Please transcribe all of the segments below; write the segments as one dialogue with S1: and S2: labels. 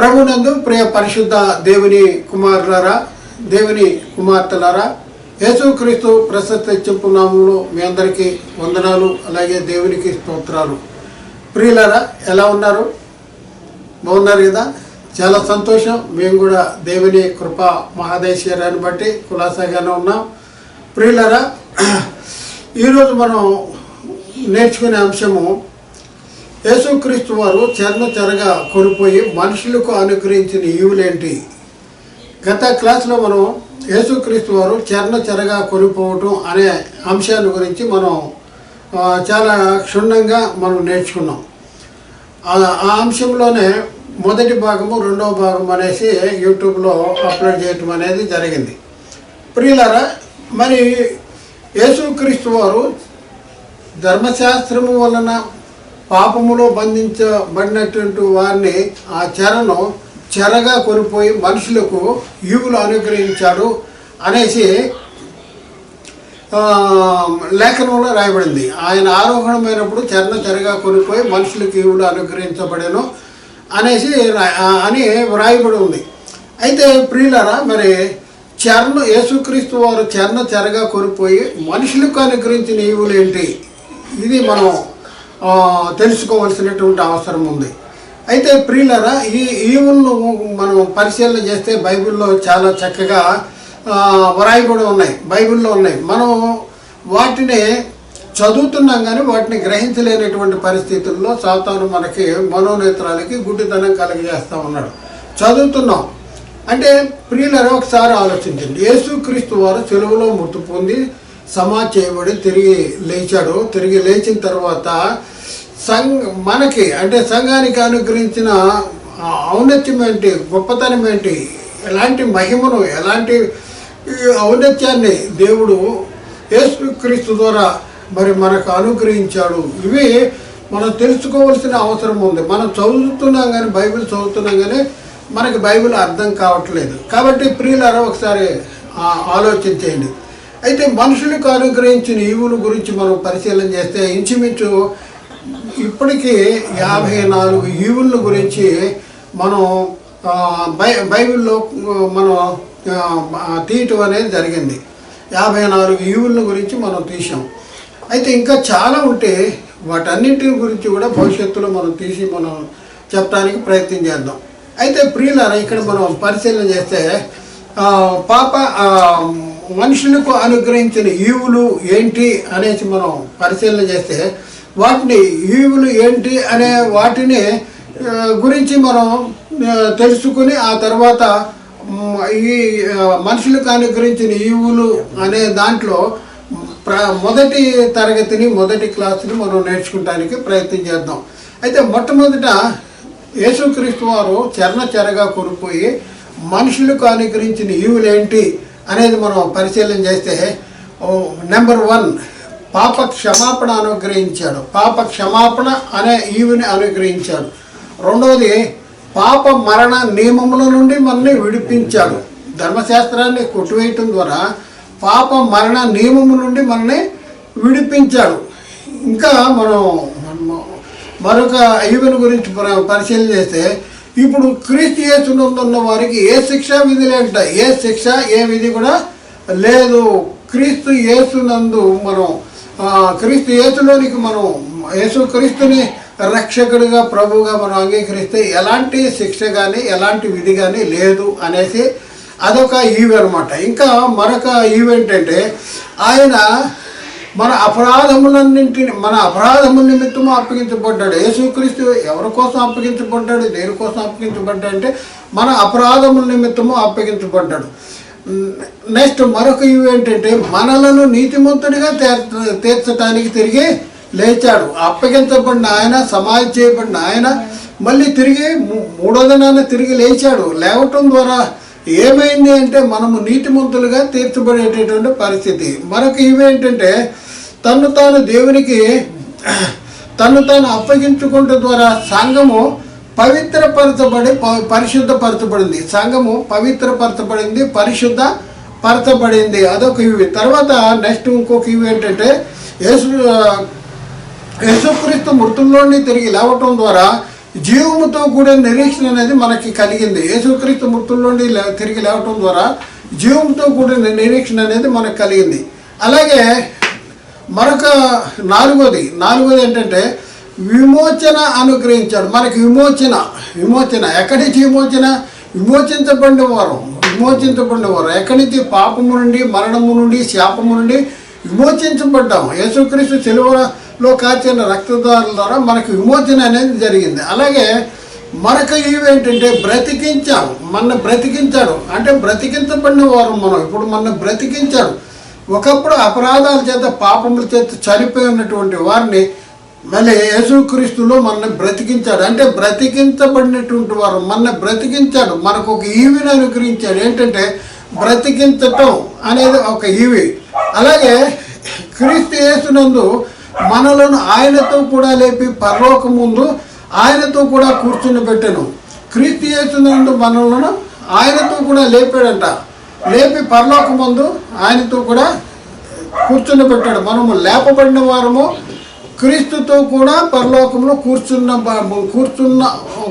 S1: ప్రభునందు ప్రియ పరిశుద్ధ దేవుని కుమారులారా దేవుని కుమార్తెలారా యేసుక్రీస్తు ప్రశస్త చెప్పునామంలో మీ అందరికీ వందనాలు అలాగే దేవునికి స్తోత్రాలు. ప్రియులరా ఎలా ఉన్నారు? బాగున్నారు కదా? చాలా సంతోషం. మేము కూడా దేవుని కృప మహాదేశ్వరాన్ని బట్టి కులాసాగానే ఉన్నాం. ప్రియులరా ఈరోజు మనం నేర్చుకునే అంశము యేసుక్రీస్తు వారు చర్మ చెరగా కొనిపోయి మనుషులకు అనుగ్రహించిన ఈవులేంటి? గత క్లాస్లో మనం యేసుక్రీస్తు వారు చర్ణ చెరగా కొనిపోవటం అనే అంశాన్ని గురించి మనం చాలా క్షుణ్ణంగా మనం నేర్చుకున్నాం. ఆ ఆ అంశంలోనే మొదటి భాగము రెండవ భాగం అనేసి యూట్యూబ్లో అప్లోడ్ చేయటం అనేది జరిగింది. ప్రియులారా మరి యేసుక్రీస్తు వారు ధర్మశాస్త్రము వలన పాపములో బంధించబడినటువంటి వారిని ఆ చెరను చెరగా కొనిపోయి మనుషులకు ఈవులు అనుగ్రహించాడు అనేసి లేఖనంలో రాయబడింది. ఆయన ఆరోహణమైనప్పుడు చరణ చెరగా కొనిపోయి మనుషులకు ఈవులు అనుగ్రహించబడేను అనేసి అని వ్రాయబడి ఉంది. అయితే ప్రియులరా మరి చరణ యేసుక్రీస్తు వారు చరణ చెరగా కొనిపోయి మనుషులకు అనుగ్రహించిన ఈవులు ఏంటి? ఇది మనం తెలుసుకోవాల్సినటువంటి అవసరం ఉంది. అయితే ప్రియులరా ఈ ఈవులను మనం పరిశీలన చేస్తే బైబిల్లో చాలా చక్కగా వరాయి కూడా ఉన్నాయి. బైబిల్లో ఉన్నాయి. మనం వాటిని చదువుతున్నాం కానీ వాటిని గ్రహించలేనటువంటి పరిస్థితుల్లో సాతాను మనకి మనోనేత్రాలకి గుడ్డితనం కలిగజేస్తూ ఉన్నాడు. చదువుతున్నాం. అంటే ప్రియులరా ఒకసారి ఆలోచించండి. యేసుక్రీస్తు వారు చెలువులో మృతి పొంది సమా చేయబడి తిరిగి లేచాడు. తిరిగి లేచిన తర్వాత సంఘ మనకి అంటే సంఘానికి అనుగ్రహించిన ఔన్నత్యం ఏంటి గొప్పతనం ఏంటి ఎలాంటి మహిమను ఎలాంటి ఈ ఔన్నత్యాన్ని దేవుడు యేసుక్రీస్తు ద్వారా మరి మనకు అనుగ్రహించాడు. ఇవి మనం తెలుసుకోవాల్సిన అవసరం ఉంది. మనం చదువుతున్నాం కానీ బైబిల్ చదువుతున్నాం కానీ మనకి బైబిల్ అర్థం కావట్లేదు. కాబట్టి ప్రియులారా ఒకసారి ఆలోచించేయండి అయితే మనుషులకు అనుగ్రహించిన ఈవుల గురించి మనం పరిశీలన చేస్తే ఇంచుమించు ఇప్పటికీ యాభై నాలుగు ఈవుల గురించి మనం బై బైబిల్లో మనం తీయటం అనేది జరిగింది. యాభై నాలుగు ఈవుల గురించి మనం తీసాం అయితే ఇంకా చాలా ఉంటే వాటన్నిటి గురించి కూడా భవిష్యత్తులో మనం తీసి మనం చెప్పడానికి ప్రయత్నం చేద్దాం. అయితే ప్రియులారా ఇక్కడ మనం పరిశీలన చేస్తే పాప మనుషులకు అనుగ్రహించిన ఈవులు ఏంటి అనేసి మనం పరిశీలన చేస్తే వాటిని ఈవులు ఏంటి అనే వాటిని గురించి మనం తెలుసుకుని ఆ తర్వాత ఈ మనుషులకు అనుగ్రహించిన ఈవులు అనే దాంట్లో ప్ర మొదటి తరగతిని మొదటి క్లాసుని మనం నేర్చుకోవడానికి ప్రయత్నం చేద్దాం. అయితే మొట్టమొదట యేసుక్రీస్తు వారు చరణ చెరగా కొనిపోయి మనుషులకు అనుగ్రహించిన ఈవులేంటి అనేది మనం పరిశీలన చేస్తే నెంబర్ వన్ పాప క్షమాపణ అనుగ్రహించాడు. పాప క్షమాపణ అనే ఈవిని అనుగ్రహించాడు. రెండవది పాప మరణ నియమముల నుండి మనల్ని విడిపించాడు. ధర్మశాస్త్రాన్ని కొట్టివేయటం ద్వారా పాప మరణ నియమము నుండి మనల్ని విడిపించాడు. ఇంకా మనం మరొక ఈవెన్ గురించి పరిశీలన చేస్తే ఇప్పుడు క్రీస్తు యేసునందున్న వారికి ఏ శిక్ష విధి లేట ఏ శిక్ష ఏ విధి కూడా లేదు. క్రీస్తు యేసునందు మనం క్రీస్తు యేసులోనికి మనం యేసు క్రీస్తుని రక్షకుడిగా ప్రభువుగా మనం అంగీకరిస్తే ఎలాంటి శిక్ష కానీ ఎలాంటి విధి కానీ లేదు అనేసి అదొక ఈవ్ అనమాట ఇంకా మరొక ఈవెంట్ అంటే ఆయన మన అపరాధములన్నింటిని మన అపరాధముల నిమిత్తము అప్పగించబడ్డాడు. యేసుక్రీస్తు ఎవరి కోసం అప్పగించబడ్డాడు? దేని కోసం అప్పగించబడ్డాడు అంటే మన అపరాధముల నిమిత్తము అప్పగించబడ్డాడు. నెక్స్ట్ మరొక ఇవి ఏంటంటే మనలను నీతిమంతుడిగా తీర్చ తీర్చడానికి తిరిగి లేచాడు. అప్పగించబడిన ఆయన సమాధి చేయబడిన ఆయన మళ్ళీ తిరిగి మూ- మూడో తిరిగి లేచాడు. లేవటం ద్వారా ఏమైంది అంటే మనము నీతిమంతులుగా తీర్చబడేటటువంటి పరిస్థితి. మరొక ఇవేంటంటే తను తాను దేవునికి తను తాను అప్పగించుకుంట ద్వారా సంఘము పవిత్రపరచబడి పరిశుద్ధపరచబడింది. సంఘము పవిత్రపరచబడింది పరిశుద్ధ పరచబడింది అదొక ఇవి. తర్వాత నెక్స్ట్ ఇంకొక ఇవి ఏంటంటే యేసు యేసుక్రీస్తు మృతుల్లోని తిరిగి లేవటం ద్వారా జీవముతో కూడిన నిరీక్షణ అనేది మనకి కలిగింది. యేసుక్రీస్తు మృతుల నుండి తిరిగి లేవటం ద్వారా జీవంతో కూడిన నిరీక్షణ అనేది మనకు కలిగింది. అలాగే మరొక నాలుగోది నాలుగోది ఏంటంటే విమోచన అనుగ్రహించాడు. మనకి విమోచన విమోచన. ఎక్కడి నుంచి విమోచన? విమోచించబడిన వారు విమోచించబడిన వారు. ఎక్కడి నుంచి? పాపము నుండి మరణము నుండి శాపము నుండి విమోచించబడ్డాం. యేసుక్రీస్తు లో కాచిన రక్తదారుల ద్వారా మనకు విమోచన అనేది జరిగింది. అలాగే మరొక ఇవి ఏంటంటే బ్రతికించాము మన బ్రతికించాడు. అంటే బ్రతికించబడిన వారు మనం. ఇప్పుడు మన బ్రతికించాడు ఒకప్పుడు అపరాధాల చేత పాపముల చేత చనిపోయి ఉన్నటువంటి వారిని మళ్ళీ యేసుక్రీస్తులో మన బ్రతికించాడు. అంటే బ్రతికించబడినటువంటి వారు మన బ్రతికించాడు. మనకు ఒక ఈవిని అనుగ్రహించాడు. ఏంటంటే బ్రతికించటం అనేది ఒక ఈవి. అలాగే క్రీస్తు యేసునందు మనలను ఆయనతో కూడా లేపి పరలోక ముందు ఆయనతో కూడా కూర్చుని పెట్టాను. క్రీస్తు చేస్తున్నందు మనలను ఆయనతో కూడా లేపాడంట. లేపి పరలోక ముందు ఆయనతో కూడా కూర్చుని పెట్టాడు. మనము లేపబడిన వారము క్రీస్తుతో కూడా పరలోకంలో కూర్చున్న కూర్చున్న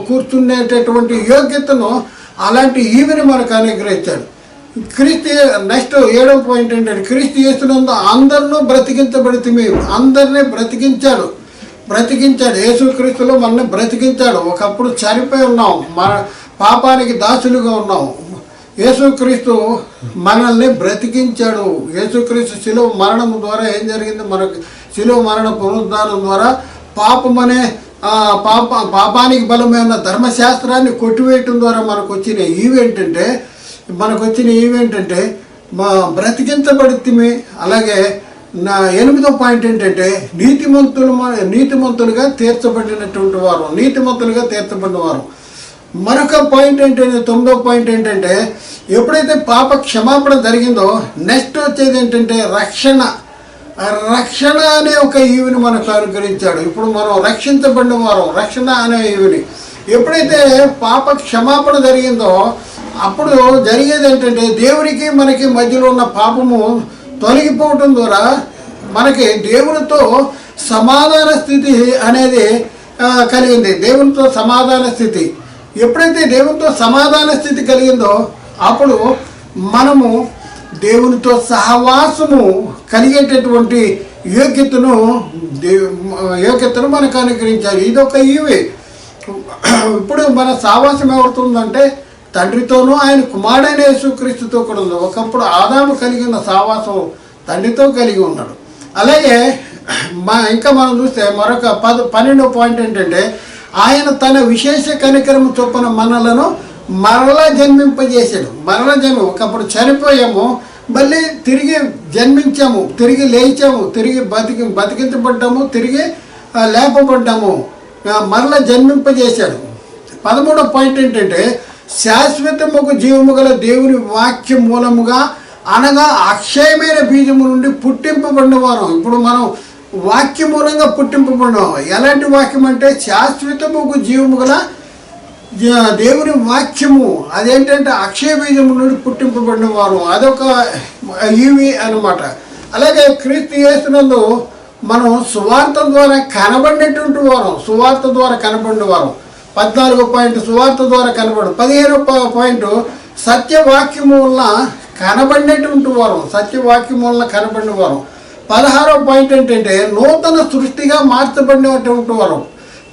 S1: కూర్చునేటటువంటి యోగ్యతను అలాంటి ఈవిని మనకు అనుగ్రహించాడు. క్రీస్తు నెక్స్ట్ ఏడవ పాయింట్ ఏంటంటే క్రీస్తు యేసునందు అందరినూ బ్రతికించబడితే అందరినీ బ్రతికించాడు. బ్రతికించాడు. యేసుక్రీస్తులో మనల్ని బ్రతికించాడు. ఒకప్పుడు చనిపోయి ఉన్నాం. మన పాపానికి దాసులుగా ఉన్నాం. యేసుక్రీస్తు మనల్ని బ్రతికించాడు. యేసుక్రీస్తు శిలువ మరణం ద్వారా ఏం జరిగింది? మనకు శిలువ మరణ పునరుద్ధానం ద్వారా పాపమనే పాప పాపానికి బలమైన ధర్మశాస్త్రాన్ని కొట్టివేయటం ద్వారా మనకు వచ్చిన ఈవేంటంటే మనకు వచ్చిన ఏమేంటంటే మా బ్రతికించబడితే అలాగే నా ఎనిమిదో పాయింట్ ఏంటంటే నీతిమంతులు నీతిమంతులుగా తీర్చబడినటువంటి వారు నీతిమంతులుగా తీర్చబడిన వారు. మరొక పాయింట్ ఏంటంటే తొమ్మిదో పాయింట్ ఏంటంటే ఎప్పుడైతే పాప క్షమాపణ జరిగిందో నెక్స్ట్ వచ్చేది ఏంటంటే రక్షణ. రక్షణ అనే ఒక ఈవిని మనకు అనుగ్రహించాడు. ఇప్పుడు మనం రక్షించబడిన వారం రక్షణ అనే ఈవిని. ఎప్పుడైతే పాప క్షమాపణ జరిగిందో అప్పుడు జరిగేది ఏంటంటే దేవుడికి మనకి మధ్యలో ఉన్న పాపము తొలగిపోవటం ద్వారా మనకి దేవుడితో సమాధాన స్థితి అనేది కలిగింది. దేవునితో సమాధాన స్థితి. ఎప్పుడైతే దేవునితో సమాధాన స్థితి కలిగిందో అప్పుడు మనము దేవునితో సహవాసము కలిగేటటువంటి యోగ్యతను దేవు యోగ్యతను మనకు అనుగ్రహించారు ఇదొక ఈవే. ఇప్పుడు మన సావాసం ఎవరుతుందంటే తండ్రితోనూ ఆయన కుమారుడైన యేసుక్రీస్తుతో కూడా ఉంది ఒకప్పుడు ఆదాము కలిగి ఉన్న సావాసం తండ్రితో కలిగి ఉన్నాడు. అలాగే మా ఇంకా మనం చూస్తే మరొక పద పన్నెండో పాయింట్ ఏంటంటే ఆయన తన విశేష కనికరం చొప్పున మనలను మరలా జన్మింపజేశాడు. మరల జన్మ ఒకప్పుడు చనిపోయాము మళ్ళీ తిరిగి జన్మించాము తిరిగి లేచాము తిరిగి బతికి బతికించబడ్డాము తిరిగి లేపబడ్డాము ఆ, మరల జన్మింపజేశాడు. పదమూడో పాయింట్ ఏంటంటే శాశ్వతముకు జీవము గల దేవుని వాక్య మూలముగా అనగా అక్షయమైన బీజము నుండి పుట్టింపబడిన వారం. ఇప్పుడు మనం వాక్య మూలంగా పుట్టింపబడినాం. ఎలాంటి వాక్యం అంటే శాశ్వతముకు జీవము గల దేవుని వాక్యము. అదేంటంటే అక్షయ బీజము నుండి పుట్టింపబడిన వారు. అదొక ఈవి అన్నమాట. అలాగే క్రీస్తు చేస్తున్నందు మనం సువార్త ద్వారా కనబడినటువంటి వారం సువార్త ద్వారా కనబడిన వారం. పద్నాలుగు పాయింట్ సువార్త ద్వారా కనబడు. పదిహేను పాయింట్ సత్యవాక్యము వలన కనబడినటువంటి వారం సత్యవాక్యం వలన కనబడిన వారం. పదహారో పాయింట్ ఏంటంటే నూతన సృష్టిగా మార్చబడినటువంటి వారం.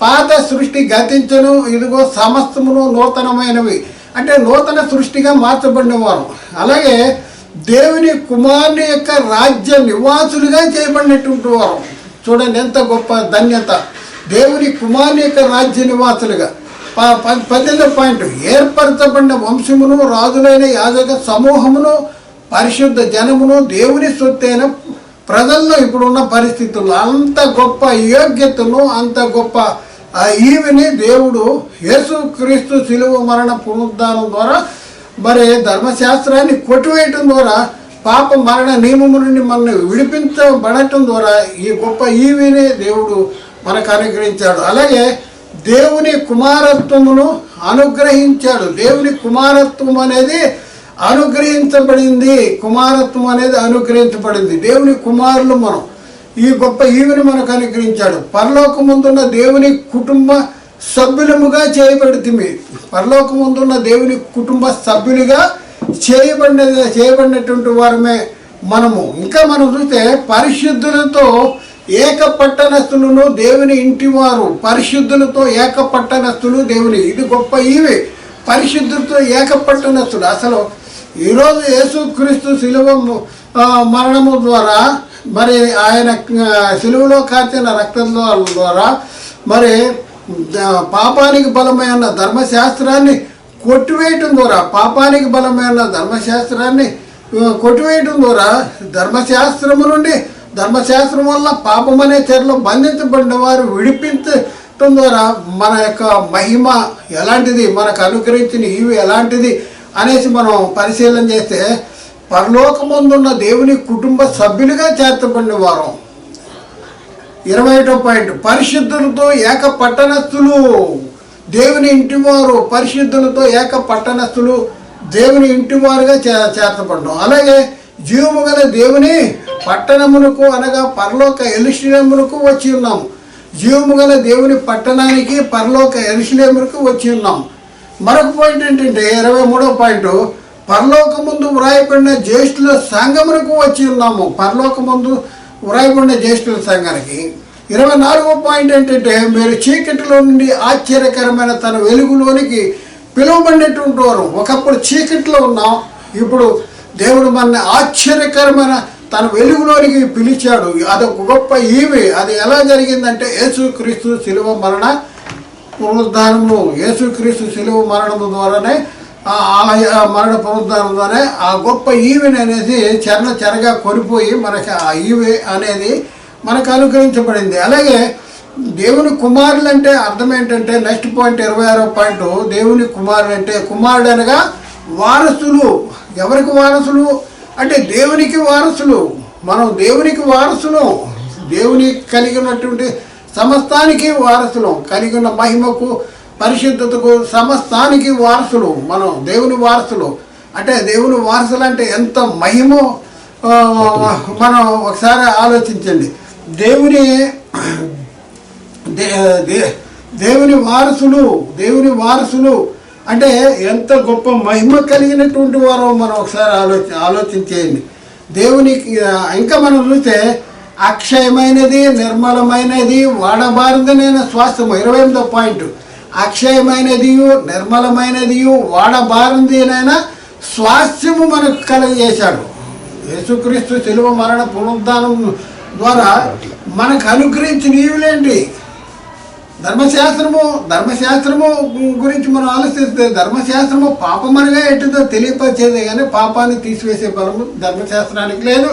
S1: పాత సృష్టి గతించను ఇదిగో సమస్తమును నూతనమైనవి. అంటే నూతన సృష్టిగా మార్చబడిన వారు. అలాగే దేవుని కుమారుని యొక్క రాజ్య నివాసులుగా చేయబడినటువంటి వారు. చూడండి ఎంత గొప్ప ధన్యత. దేవుని కుమారుని యొక్క రాజ్య నివాసులుగా. ప- ప- పాయింట్. ఏర్పరచబడిన వంశమును రాజులైన యాజక సమూహమును పరిశుద్ధ జనమును దేవుని సొత్తైన ప్రజల్లో ఇప్పుడున్న పరిస్థితుల్లో అంత గొప్ప యోగ్యతను అంత గొప్ప ఆ ఈవిని దేవుడు యేసుక్రీస్తు శిలువ మరణ పునరుద్ధానం ద్వారా మరి ధర్మశాస్త్రాన్ని కొట్టివేయటం ద్వారా పాప మరణ నియమము నుండి మనల్ని విడిపించబడటం ద్వారా ఈ గొప్ప ఈవిని దేవుడు మనకు అనుగ్రహించాడు. అలాగే దేవుని కుమారత్వమును అనుగ్రహించాడు. దేవుని కుమారత్వం అనేది అనుగ్రహించబడింది. కుమారత్వం అనేది అనుగ్రహించబడింది. దేవుని కుమారులు మనం. ఈ గొప్ప ఈవిని మనకు అనుగ్రహించాడు. పరలోకముందున్న దేవుని కుటుంబ సభ్యులముగా చేయబడుతుంది పరలోకముందున్న దేవుని కుటుంబ సభ్యులుగా చేయబడిన చేయబడినటువంటి వారమే మనము. ఇంకా మనం చూస్తే పరిశుద్ధులతో ఏక పట్టణస్థులను దేవుని ఇంటివారు పరిశుద్ధులతో ఏక పట్టణస్థులు దేవుని. ఇది గొప్ప ఈవి. పరిశుద్ధులతో ఏక పట్టణస్థులు అసలు ఈరోజు యేసుక్రీస్తు శిలువ మరణము ద్వారా మరి ఆయన ఆ, శిలువలో కాచిన రక్తం ద్వారా మరి పాపానికి బలమైన ధర్మశాస్త్రాన్ని కొట్టివేయటం ద్వారా పాపానికి బలమైన ధర్మశాస్త్రాన్ని కొట్టివేయటం ద్వారా ధర్మశాస్త్రము నుండి ధర్మశాస్త్రం వల్ల పాపం అనే చర్యలో బంధించబడిన వారు విడిపించటం ద్వారా మన యొక్క మహిమ ఎలాంటిది? మనకు అనుగ్రహించిన ఇవి ఎలాంటిది? అనేసి మనం పరిశీలన చేస్తే పరలోకమందున్న దేవుని కుటుంబ సభ్యులుగా చేర్చబడిన వారం. ఇరవై ఒకటో పాయింట్. పరిశుద్ధులతో ఏక పట్టణస్థులు. దేవుని ఇంటివారు పరిశుద్ధులతో ఏక పట్టణస్థులు దేవుని ఇంటివారుగా చే చేర్చబడ్డం. అలాగే జీవము గల దేవుని పట్టణమునకు అనగా పరలోక ఎలుశ్లేమునకు వచ్చి ఉన్నాము జీవము గల దేవుని పట్టణానికి పరలోక ఎలుశ్లేమునకు వచ్చి ఉన్నాం. మరొక పాయింట్ ఏంటంటే ఇరవై మూడో పాయింట్ పరలోకముందు వ్రాయబడిన జ్యేష్ఠుల సంఘమునకు వచ్చి ఉన్నాము. పరలోకముందు వ్రాయబడిన జ్యేష్ఠుల సంఘానికి. ఇరవై నాలుగో పాయింట్ ఏంటంటే మీరు చీకటిలో నుండి ఆశ్చర్యకరమైన తన వెలుగులోనికి పిలువబడినటువంటి వారు. ఒకప్పుడు చీకటిలో ఉన్నాం. ఇప్పుడు దేవుడు మన ఆశ్చర్యకరమైన తన వెలుగులోనికి పిలిచాడు. అదొక గొప్ప ఈవి అది ఎలా జరిగిందంటే యేసుక్రీస్తు శిలువ మరణ పునరుద్ధానము యేసుక్రీస్తు శిలువ మరణము ద్వారానే ఆలయ మరణ పునరుద్ధానం ద్వారానే ఆ గొప్ప ఈవెన్ అనేది చరణ చెరగా కొనిపోయి మనకి ఆ ఈవె అనేది మనకు అనుగ్రహించబడింది. అలాగే దేవుని కుమారులు అంటే అర్థం ఏంటంటే నెక్స్ట్ పాయింట్ ఇరవై ఆరో పాయింట్ దేవుని కుమారుడు అంటే కుమారుడు అనగా వారసులు. ఎవరికి వారసులు? అంటే దేవునికి వారసులు. మనం దేవునికి వారసులు. దేవుని కలిగి ఉన్నటువంటి సమస్తానికి వారసులు. కలిగి ఉన్న మహిమకు పరిశుద్ధతకు సమస్తానికి వారసులు. మనం దేవుని వారసులు. అంటే దేవుని వారసులు అంటే ఎంత మహిమో మనం ఒకసారి ఆలోచించండి. దేవుని దే దే- దేవుని వారసులు దేవుని వారసులు అంటే ఎంత గొప్ప మహిమ కలిగినటువంటి వారో మనం ఒకసారి ఆలోచి ఆలోచించేయండి. దేవునికి ఇంకా మనం చూస్తే అక్షయమైనది నిర్మలమైనది వాడబారదనైన స్వాస్థ్యము ఇరవై ఎనిమిదో పాయింట్. అక్షయమైనది నిర్మలమైనది వాడబారదైన స్వాస్థ్యము మనకు కలగజేశాడు యేసుక్రీస్తు శిలువ మరణ పునరుద్ధానం ద్వారా మనకు అనుగ్రహించిన ఈవులేంటి ధర్మశాస్త్రము ధర్మశాస్త్రము గురించి మనం ఆలోచిస్తే ధర్మశాస్త్రము పాపమనగా ఎటుదో తెలియపరిచేదే కానీ పాపాన్ని తీసివేసే బలము ధర్మశాస్త్రానికి లేదు.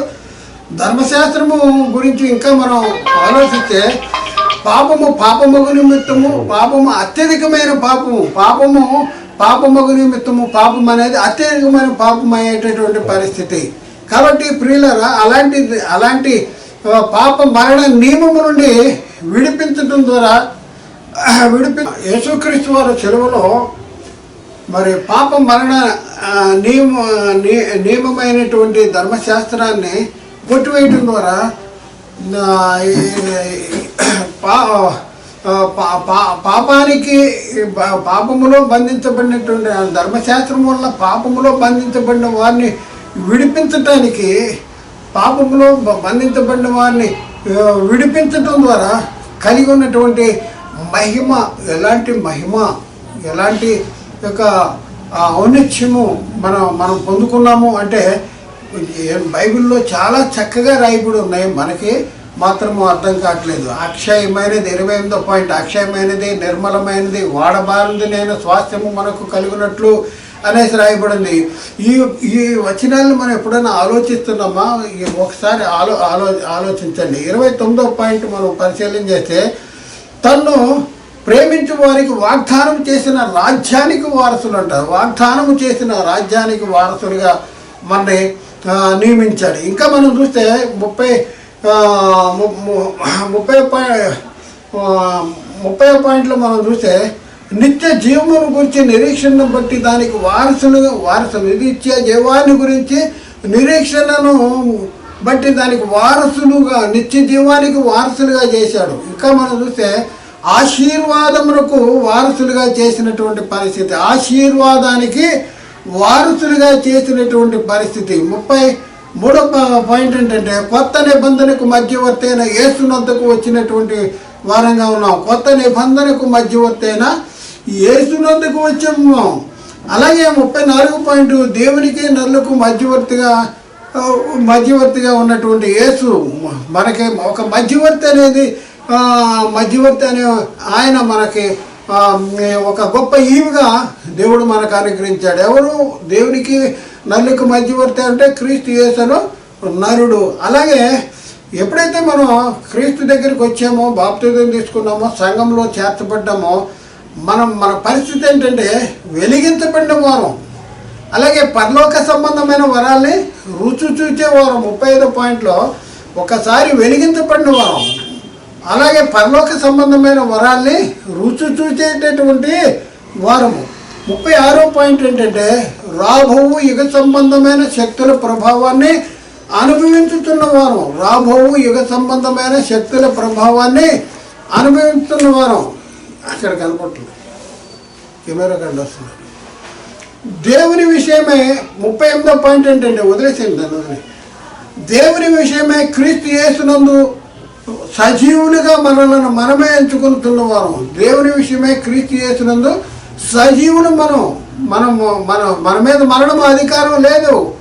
S1: ధర్మశాస్త్రము గురించి ఇంకా మనం ఆలోచిస్తే పాపము పాపమగు నిమిత్తము పాపము అత్యధికమైన పాపము పాపము పాపమగు నిమిత్తము పాపం అనేది అత్యధికమైన పాపం అయ్యేటటువంటి పరిస్థితి. కాబట్టి ప్రియులరా అలాంటి అలాంటి పాప మరణ నియమము నుండి విడిపించడం ద్వారా విడిపి యేసుక్రీస్తు వారి చెరువులో మరి పాప మరణ నియమ ని- నియమమైనటువంటి ధర్మశాస్త్రాన్ని కొట్టివేయటం ద్వారా పా పా- పాపానికి పాపములో బంధించబడినటువంటి ధర్మశాస్త్రం వల్ల పాపములో బంధించబడిన వారిని విడిపించటానికి పాపములో బంధించబడిన వారిని విడిపించటం ద్వారా కలిగి ఉన్నటువంటి మహిమ ఎలాంటి మహిమ ఎలాంటి యొక్క ఔన్నత్యము మనం మనం పొందుకున్నాము అంటే బైబిల్లో చాలా చక్కగా రాయబడి ఉన్నాయి. మనకి మాత్రము అర్థం కావట్లేదు. అక్షయమైనది ఇరవై ఎనిమిదో పాయింట్. అక్షయమైనది నిర్మలమైనది వాడబారింది నేను స్వాస్థ్యము మనకు కలిగినట్లు అనేసి రాయబడింది. ఈ ఈ వచనాలను మనం ఎప్పుడైనా ఆలోచిస్తున్నామా? ఈ ఒకసారి ఆలో ఆలో ఆలోచించండి. ఇరవై తొమ్మిదో పాయింట్ మనం పరిశీలన చేస్తే తన్ను ప్రేమించు వారికి వాగ్దానం చేసిన రాజ్యానికి వారసులు అంటారు వాగ్దానం చేసిన రాజ్యానికి వారసులుగా మనని నియమించాడు. ఇంకా మనం చూస్తే ముప్పై ముప్పై ముప్పై పాయింట్లో మనం చూస్తే నిత్య జీవమును గురించి నిరీక్షణను బట్టి దానికి వారసులుగా వారసులు నిత్య జీవాన్ని గురించి నిరీక్షణను బట్టి దానికి వారసులుగా నిత్య జీవానికి వారసులుగా చేశాడు. ఇంకా మనం చూస్తే ఆశీర్వాదములకు వారసులుగా చేసినటువంటి పరిస్థితి. ఆశీర్వాదానికి వారసులుగా చేసినటువంటి పరిస్థితి. ముప్పై మూడో ప- పాయింట్ ఏంటంటే కొత్త నిబంధనకు మధ్యవర్తి అయిన యేసునంతకు వచ్చినటువంటి వారంగా ఉన్నాం. కొత్త నిబంధనకు మధ్యవర్తి అయిన యేసునందుకు వచ్చాము. అలాగే ముప్పై నాలుగు పాయింట్ దేవునికి నరులకు మధ్యవర్తిగా మధ్యవర్తిగా ఉన్నటువంటి యేసు మనకి ఒక మధ్యవర్తి అనేది మధ్యవర్తి అనే ఆయన మనకి ఒక గొప్ప ఈవిగా దేవుడు మనకు అనుగ్రహించాడు. ఎవరు? దేవునికి నల్లికి మధ్యవర్తి అంటే క్రీస్తు యేసను నరుడు. అలాగే ఎప్పుడైతే మనం క్రీస్తు దగ్గరికి వచ్చామో బాప్తిజం తీసుకున్నామో సంఘంలో చేర్చబడ్డామో మనం మన పరిస్థితి ఏంటంటే వెలిగించబడిన వారం. అలాగే పరలోక సంబంధమైన వరాల్ని రుచి చూచేవారు ముప్పై ఐదో పాయింట్లో ఒకసారి వెలిగించబడిన వారం. అలాగే పరలోక సంబంధమైన వరాల్ని రుచి చూచేటటువంటి వారము. ముప్పై ఆరో పాయింట్ ఏంటంటే రాబోవు యుగ సంబంధమైన శక్తుల ప్రభావాన్ని అనుభవించుతున్న వారం. రాబోవు యుగ సంబంధమైన శక్తుల ప్రభావాన్ని అనుభవిస్తున్న వారం. అక్కడ కనపట్లేదు కెమెరా కండి వస్తున్నారు దేవుని విషయమే ముప్పై ఎనిమిదో పాయింట్ ఏంటంటే వదిలేసింది దాన్ని దేవుని విషయమే క్రీస్తు యేసునందు సజీవులుగా మనలను మనమే ఎంచుకుంటున్న వారం. దేవుని విషయమే క్రీస్తు చేసినందు సజీవులు మనం మనము మన మన మీద మరణం అధికారం లేదు.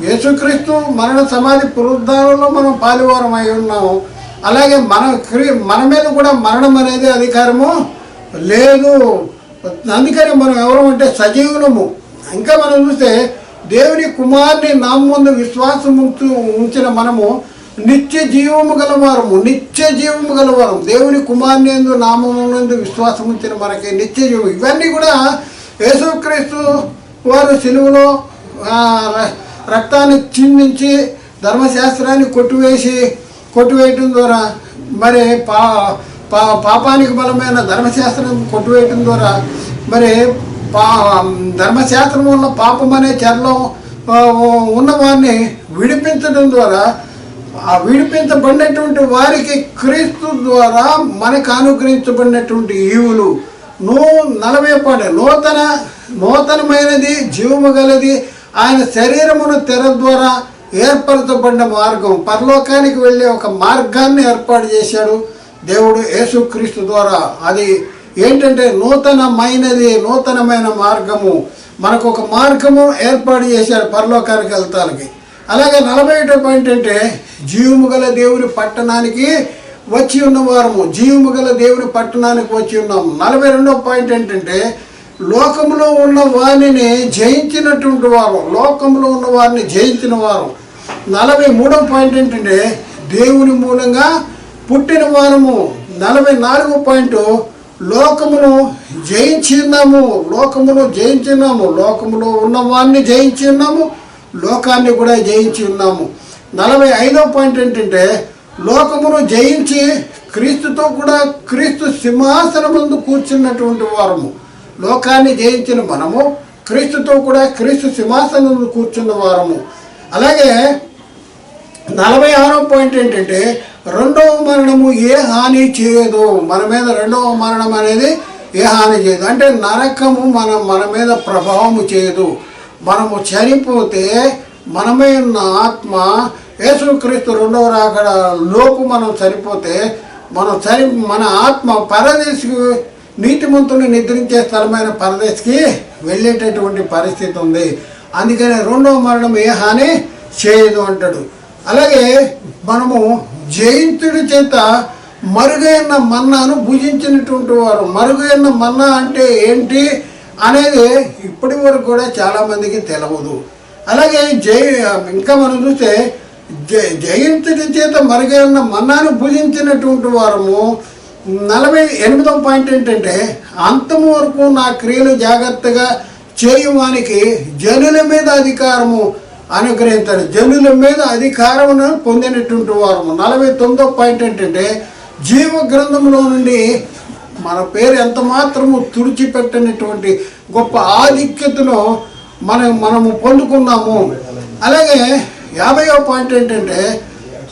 S1: యేసుక్రీస్తు మరణ సమాధి పునరుద్ధారంలో మనం పాలువారం అయి ఉన్నాము. అలాగే మన క్రీ మన మీద కూడా మరణం అనేది అధికారము లేదు. అందుకని మనం ఎవరు అంటే సజీవులము. ఇంకా మనం చూస్తే దేవుని కుమారుని నామందు ముందు విశ్వాసం ఉంచు ఉంచిన మనము నిత్య జీవము గలవారము నిత్య జీవము గలవారం దేవుని కుమారుని ఎందు నామమునందు విశ్వాసం ఉంచిన మనకి నిత్య జీవం ఇవన్నీ కూడా యేసుక్రీస్తు వారు సెలువులో ర- రక్తాన్ని చిందించి ధర్మశాస్త్రాన్ని కొట్టువేసి కొట్టువేయటం ద్వారా మరి పా పా పాపానికి బలమైన ధర్మశాస్త్రం కొట్టువేయటం ద్వారా మరి పా ధర్మశాస్త్రం వల్ల పాపం అనే చర్లం ఉన్నవారిని విడిపించడం ద్వారా ఆ విడిపించబడినటువంటి వారికి క్రీస్తు ద్వారా మనకు అనుగ్రహించబడినటువంటి ఈవులు. నూ నలభై పాట నూతన నూతనమైనది జీవము గలది ఆయన శరీరమును తెర ద్వారా ఏర్పరచబడిన మార్గం. పరలోకానికి వెళ్ళే ఒక మార్గాన్ని ఏర్పాటు చేశాడు దేవుడు యేసుక్రీస్తు ద్వారా. అది ఏంటంటే నూతనమైనది నూతనమైన మార్గము. మనకు ఒక మార్గము ఏర్పాటు చేశారు పరలోకానికి వెళ్తానికి. అలాగే నలభై ఒకటో పాయింట్ అంటే జీవము గల దేవుని పట్టణానికి వచ్చి ఉన్నవారము. జీవము గల దేవుని పట్టణానికి వచ్చి ఉన్నాము. నలభై రెండో పాయింట్ ఏంటంటే లోకములో ఉన్న వారిని జయించినటువంటి వారు లోకంలో ఉన్న వారిని జయించిన వారు. నలభై మూడో పాయింట్ ఏంటంటే దేవుని మూలంగా పుట్టిన వారము. నలభై నాలుగో పాయింట్ లోకమును జయించి ఉన్నాము లోకమును జయించి ఉన్నాము లోకములో ఉన్నవాన్ని జయించి ఉన్నాము లోకాన్ని కూడా జయించి ఉన్నాము నలభై ఐదో పాయింట్ ఏంటంటే లోకమును జయించి క్రీస్తుతో కూడా క్రీస్తు సింహాసనం ముందు కూర్చున్నటువంటి వారము. లోకాన్ని జయించిన మనము క్రీస్తుతో కూడా క్రీస్తు సింహాసనం కూర్చున్న వారము. అలాగే నలభై ఆరో పాయింట్ ఏంటంటే ఏ హాని చేయదు. మన మీద రెండవ మరణం అనేది ఏ హాని చేయదు. అంటే నరకము మన మన మీద ప్రభావము చేయదు. మనము చనిపోతే మనమే ఉన్న ఆత్మ యేసుక్రీస్తు రెండవ రాకడ లోపు మనం చనిపోతే మనం చని మన ఆత్మ పరదేశికి నీతిమంతుని నిద్రించే స్థలమైన పరదేశికి వెళ్ళేటటువంటి పరిస్థితి ఉంది. అందుకని రెండవ మరణం ఏ హాని చేయదు అంటాడు. అలాగే మనము జయంతుడి చేత మరుగైన మన్నాను భుజించినటువంటి వారు. మరుగైన మన్నా అంటే ఏంటి అనేది ఇప్పటి వరకు కూడా చాలామందికి తెలియదు అలాగే జై ఇంకా మనం చూస్తే జయంతుడి చేత మరుగైన మన్నాను భుజించినటువంటి వారము నలభై ఎనిమిదవ పాయింట్ ఏంటంటే అంతము వరకు నా క్రియలు జాగ్రత్తగా చేయువానికి జనుల మీద అధికారము అనుగ్రహించారు జనుల మీద అధికారమును పొందినటువంటి వారు. నలభై తొమ్మిదో పాయింట్ ఏంటంటే జీవ గ్రంథంలో నుండి మన పేరు ఎంత మాత్రము తుడిచిపెట్టనటువంటి గొప్ప ఆధిక్యతను మనం మనము పొందుకున్నాము. అలాగే యాభైవ పాయింట్ ఏంటంటే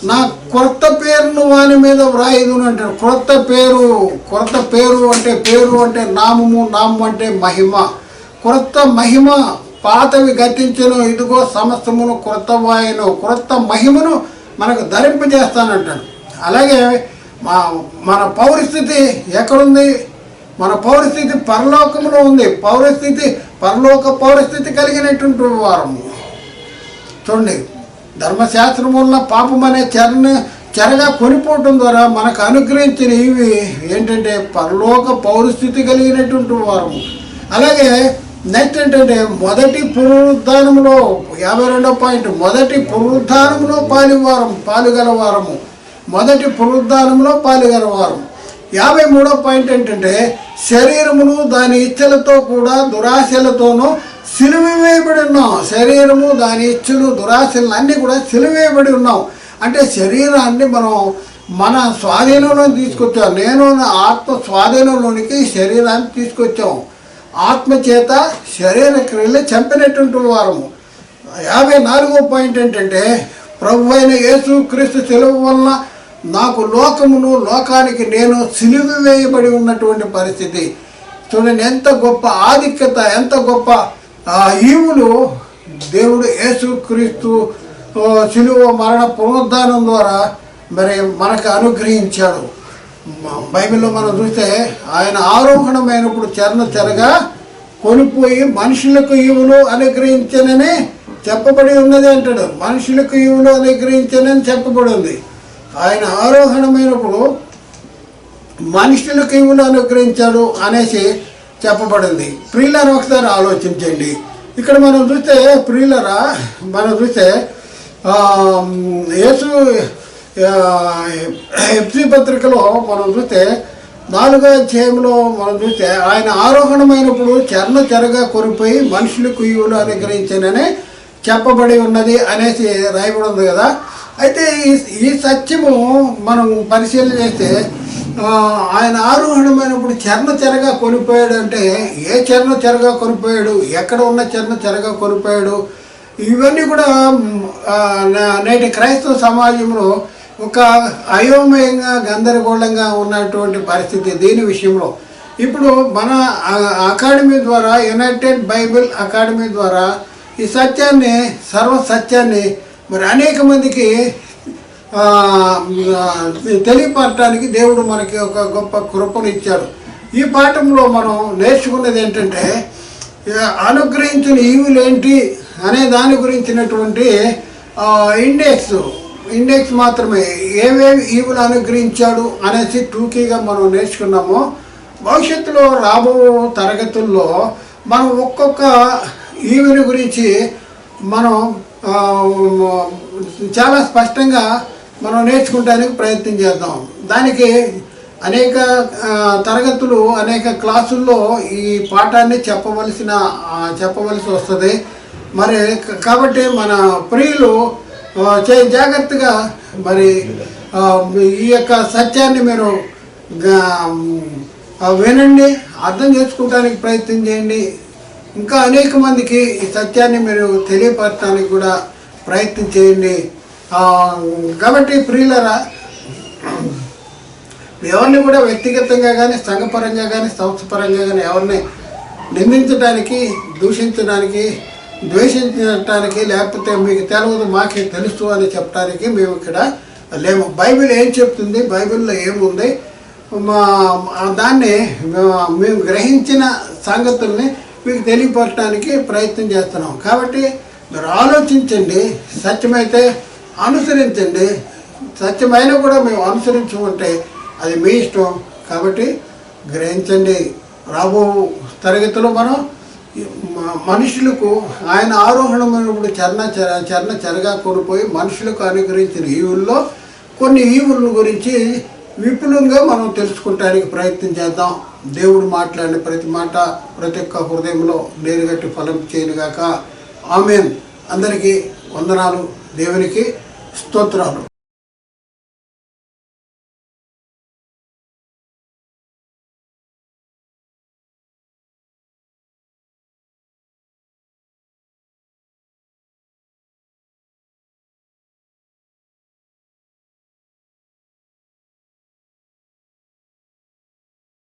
S1: నా కొత్త పేరును వాని మీద వ్రాయదు అంటారు. క్రొత్త పేరు కొత్త పేరు అంటే పేరు అంటే నామము నామం అంటే మహిమ. క్రొత్త మహిమ పాతవి గతించను ఇదిగో సమస్తమును క్రొత్త వాయును క్రొత్త మహిమను మనకు ధరింపజేస్తానంటాడు. అలాగే మా మన పౌరస్థితి ఎక్కడుంది? మన పౌరస్థితి పరలోకంలో ఉంది. పౌరస్థితి పరలోక పౌరస్థితి కలిగినటువంటి వారము. చూడండి ధర్మశాస్త్రం వల్ల పాపం అనే చెరన చెరగా కొనిపోవటం ద్వారా మనకు అనుగ్రహించిన ఇవి ఏంటంటే పరలోక పౌరస్థితి కలిగినటువంటి వారము. అలాగే నెక్స్ట్ ఏంటంటే మొదటి పునరుద్ధానంలో యాభై రెండో పాయింట్ మొదటి పునరుద్ధానంలో పాలువారం పాలుగలవారము. మొదటి పునరుద్ధానంలో పాలుగలవారం యాభై మూడో పాయింట్ ఏంటంటే శరీరమును దాని ఇచ్చలతో కూడా దురాశలతోనూ సిలువేయబడి ఉన్నాం శరీరము దాని ఇచ్చలు దురాశలు అన్నీ కూడా సిలువేయబడి ఉన్నాం. అంటే శరీరాన్ని మనం మన స్వాధీనంలో తీసుకొచ్చాం. నేను నా ఆత్మ స్వాధీనంలోనికి శరీరాన్ని తీసుకొచ్చాం. ఆత్మచేత శరీర క్రియలు చంపినటువంటి వారము. యాభై నాలుగో పాయింట్ ఏంటంటే ప్రభు అయిన యేసు క్రీస్తు సెలవు వలన నాకు లోకమును లోకానికి నేను సిలువ వేయబడి ఉన్నటువంటి పరిస్థితి. చూడండి ఎంత గొప్ప ఆధిక్యత ఎంత గొప్ప ఈవులు దేవుడు యేసు క్రీస్తు ఓ, సిలువ మరణ పునరుద్ధానం ద్వారా మరి మనకు అనుగ్రహించాడు. బైబిల్లో మనం చూస్తే ఆయన ఆరోహణమైనప్పుడు చరణ చెరగా కొనిపోయి మనుషులకు ఈవులు అనుగ్రహించనని చెప్పబడి ఉన్నది అంటాడు. మనుషులకు ఇవును అనుగ్రహించనని చెప్పబడి ఉంది. ఆయన ఆరోహణమైనప్పుడు మనుషులకు ఇవును అనుగ్రహించాడు అనేసి చెప్పబడింది ప్రియులను ఒకసారి ఆలోచించండి. ఇక్కడ మనం చూస్తే ప్రియులరా మనం చూస్తే యేసు ఎఫ్సి పత్రికలో మనం చూస్తే నాలుగో అధ్యాయంలో మనం చూస్తే ఆయన ఆరోహణమైనప్పుడు చర్ణ చెరగా కొనిపోయి మనుషులకు ఈవులు అనుగ్రహించనని చెప్పబడి ఉన్నది అనేసి రాయబడి ఉంది కదా. అయితే ఈ ఈ సత్యము మనం పరిశీలన చేస్తే ఆయన ఆరోహణమైనప్పుడు చర్ణ చెరగా కొనిపోయాడు అంటే ఏ చర్ణ చెరగా కొనిపోయాడు? ఎక్కడ ఉన్న చర్ణ చెరగా కొనిపోయాడు? ఇవన్నీ కూడా నేటి క్రైస్తవ సమాజంలో ఒక అయోమయంగా గందరగోళంగా ఉన్నటువంటి పరిస్థితి దీని విషయంలో. ఇప్పుడు మన అకాడమీ ద్వారా యునైటెడ్ బైబిల్ అకాడమీ ద్వారా ఈ సత్యాన్ని సర్వ సత్యాన్ని మరి అనేక మందికి ఆ, తెలియపరచడానికి దేవుడు మనకి ఒక గొప్ప కృపను ఇచ్చాడు. ఈ పాఠంలో మనం నేర్చుకున్నది ఏంటంటే అనుగ్రహించిన ఈవులు ఏంటి అనే దాని గురించినటువంటి ఇండెక్స్ ఇండెక్స్ మాత్రమే. ఏమేమి ఈవులు అనుగ్రహించాడు అనేసి టూకీగా మనం నేర్చుకున్నాము. భవిష్యత్తులో రాబో తరగతుల్లో మనం ఒక్కొక్క ఈవుని గురించి మనం చాలా స్పష్టంగా మనం నేర్చుకుంటానికి ప్రయత్నం చేద్దాం. దానికి అనేక తరగతులు అనేక క్లాసుల్లో ఈ పాఠాన్ని చెప్పవలసిన చెప్పవలసి వస్తుంది. మరి కాబట్టి మన ప్రియులు జాగ్రత్తగా మరి ఈ యొక్క సత్యాన్ని మీరు గా- వినండి అర్థం చేసుకోవడానికి ప్రయత్నం చేయండి. ఇంకా అనేక మందికి ఈ సత్యాన్ని మీరు తెలియపరచడానికి కూడా ప్రయత్నం చేయండి. కాబట్టి ప్రియులరా ఎవరిని కూడా వ్యక్తిగతంగా కానీ సంఘపరంగా కానీ సంస్థపరంగా కానీ ఎవరిని నిందించడానికి దూషించడానికి ద్వేషించడానికి లేకపోతే మీకు తెలియదు మాకే తెలుసు అని చెప్పడానికి మేము ఇక్కడ లేము. బైబిల్ ఏం చెప్తుంది? బైబిల్లో ఏముంది? మా దాన్ని మేము- మేము గ్రహించిన సంగతుల్ని మీకు తెలియపరచడానికి ప్రయత్నం చేస్తున్నాం. కాబట్టి మీరు ఆలోచించండి సత్యమైతే అనుసరించండి. సత్యమైన కూడా మేము అనుసరించమంటే అది మీ ఇష్టం. కాబట్టి గ్రహించండి. రాబో తరగతిలో మనం మనుషులకు ఆయన ఆరోహణమైనప్పుడు చరణ చర చరణ చెరగా కొనిపోయి మనుషులకు అనుగ్రహించిన ఈవుల్లో కొన్ని ఈవుల గురించి విపులంగా మనం తెలుసుకుంటానికి ప్రయత్నం చేద్దాం. దేవుడు మాట్లాడిన ప్రతి మాట ప్రతి ఒక్క హృదయంలో నేరుగట్టి ఫలం చేయనుగాక ఆమెన్. అందరికీ వందనాలు. దేవునికి స్తోత్రాలు.